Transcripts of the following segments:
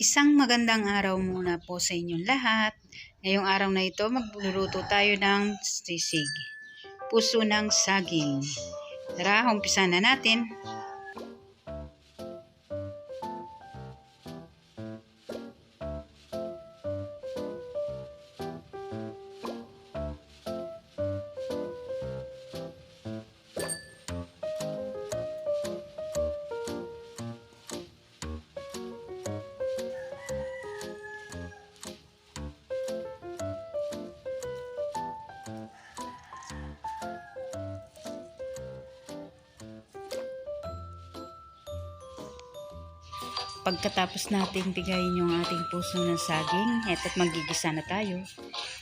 Isang magandang araw muna po sa inyong lahat. Ngayong araw na ito, magluluto tayo ng sisig. Puso ng saging. Tara, umpisa na natin. Pagkatapos natin bigayin yung ating puso ng saging, eto't magigisa na tayo.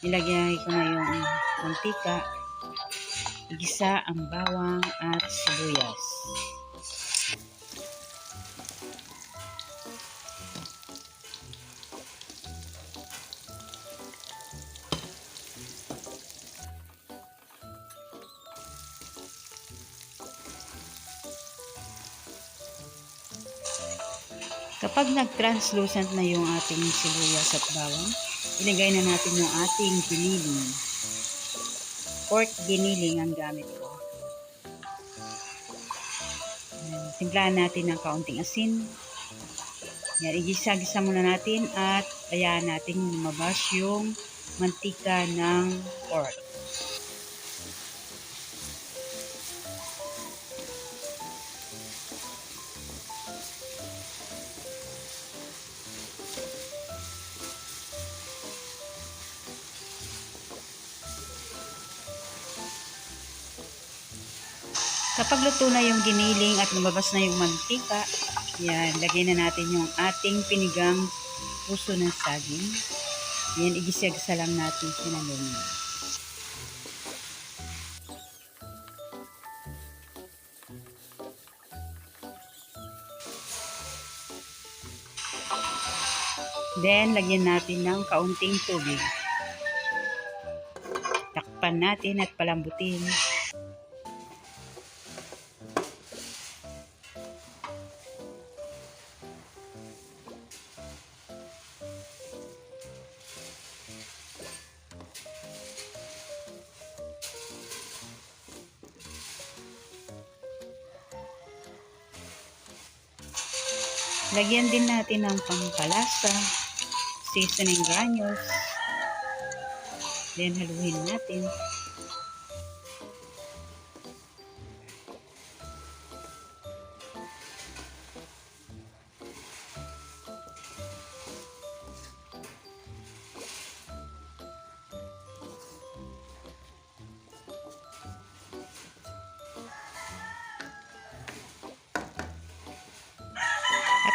Nilagay ko na yung mantika, igisa ang bawang at sibuyas. Kapag nag-translucent na yung ating sibuyas at bawang, ilagay na natin yung ating giniling. Pork giniling ang gamit ko. Ayan, Timplahan natin ng kaunting asin. Yan, igisa-gisa muna natin at hayaan natin lumabas yung mantika ng pork. Kapag luto na yung giniling at lumabas na yung mantika, yan, lagay na natin yung ating pinigang puso ng saging. Yan, igisagsa lang natin siya ng ganyan. Then, lagyan natin ng kaunting tubig. Takpan natin at palambutin. Lagyan din natin ng pampalasa, seasoning granules. Then haluin natin.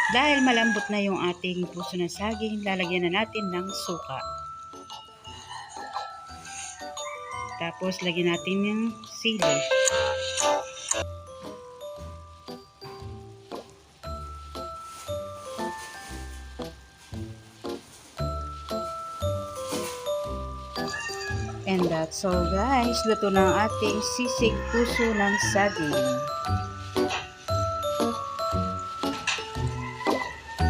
Dahil malambot na yung ating puso ng saging, lalagyan na natin ng suka. Tapos, lagyan natin yung sili. And that's all guys. Luto na ang ating sisig puso ng saging.